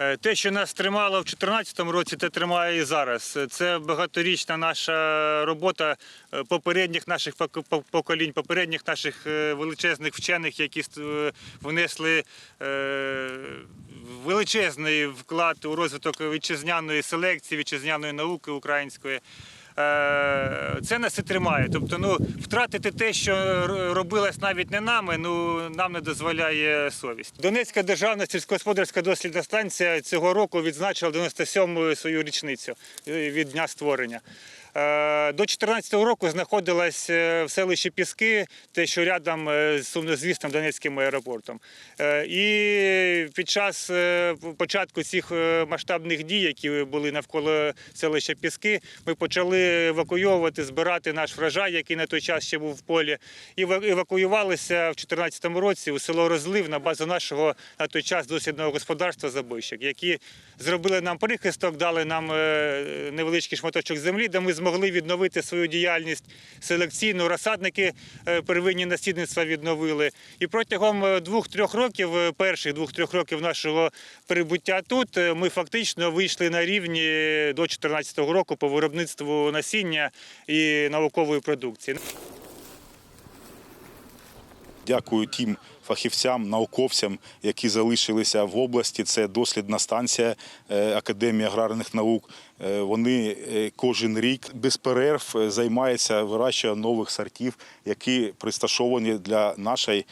Е, Те, що нас тримало в 2014 році, те тримає і зараз. Це багаторічна наша робота е, попередніх наших пок- пок- поколінь, попередніх наших е, величезних вчених, які внесли величезний вклад у розвиток вітчизняної селекції, вітчизняної науки української. Е, Це нас і тримає. Тобто, ну втратити те, що робилось навіть не нами, ну нам не дозволяє совість. Донецька державна сільськогосподарська дослідна станція цього року відзначила 97-ю свою річницю е, від дня створення. Е, До 2014 року знаходилась е, в селищі Піски, те, що рядом е, з сумнозвісним Донецьким аеропортом. І під час початку цих масштабних дій, які були навколо селища Піски, ми почали евакуйовувати, збирати наш врожай, який на той час ще був в полі. І евакуювалися в 2014 році у село Розлив на базу нашого на той час дослідного господарства Забойщик, які зробили нам прихисток, дали нам невеличкий шматочок землі, де ми змогли відновити свою діяльність селекційну. Розсадники е, первинні насідництва відновили. І протягом е, двох-трьох років, е, перших двох-трьох років нашого прибуття тут, ми фактично вийшли на рівні до 2014 року по виробництву насіння і наукової продукції. Дякую тим фахівцям, науковцям, які залишилися в області. Це дослідна станція е, Академії аграрних наук. Е, Вони е, кожен рік без перерв займаються вирощуванням нових сортів, які пристосовані для нашої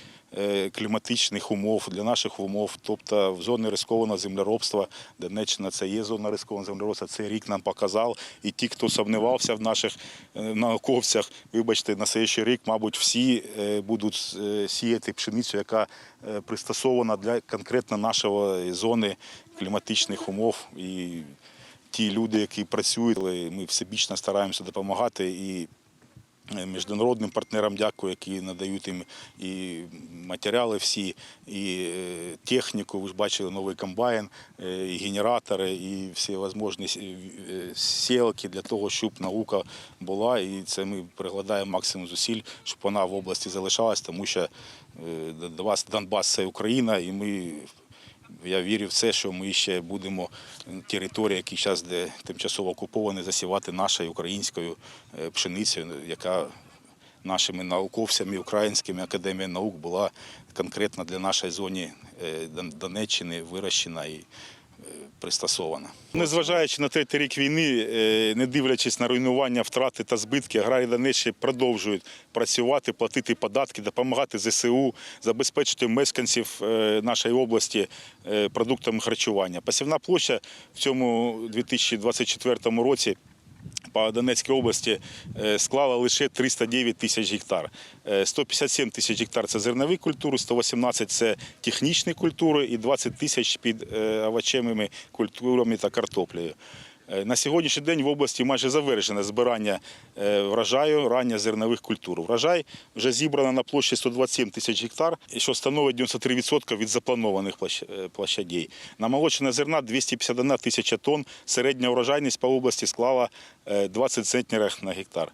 кліматичних умов, для наших умов, тобто в зоні рискованого землеробства. Донеччина це є зона рискованого землеробства. Цей рік нам показав. І ті, хто сумнівався в наших е, науковцях, вибачте, на слідчий рік, мабуть, всі е, будуть е, сіяти пшеницю, яка е, пристосована для конкретно нашої зони кліматичних умов. І ті люди, які працюють, ми всебічно стараємося допомагати і Е, міжнародним партнерам дякую, які надають їм і матеріали всі, і е, техніку. Ви ж бачили новий комбайн, е, і генератори, і всі можливі сілки для того, щоб наука була. І це ми прикладаємо максимум зусиль, щоб вона в області залишалась, тому що е, Донбас, Донбас це Україна, і ми. Я вірю в це, що ми ще будемо території, які зараз де тимчасово окуповані, засівати нашою українською е, пшеницею, яка нашими науковцями українськими академією наук була конкретно для нашої зони е, Донеччини вирощена пристосована. Незважаючи на третій рік війни, е, не дивлячись на руйнування, втрати та збитки, аграрії Донеччини продовжують працювати, платити податки, допомагати ЗСУ, забезпечити мешканців е, нашої області е, продуктами харчування. Посівна площа в цьому 2024 році по Донецькій області е, склала лише 309 тисяч гектар. Е, 157 тисяч гектар це зернові культури, 118 це технічні культури і 20 тисяч під е, овочевими культурами та картоплею. Е, На сьогоднішній день в області майже завершене збирання е, врожаю рання зернових культур. Врожай вже зібрано на площі 127 тисяч гектар, що становить 93% від запланованих е, площадей. Намолочене зерна 251 тисяча тонн. Середня врожайність по області склала е, 20 центнерів на гектар.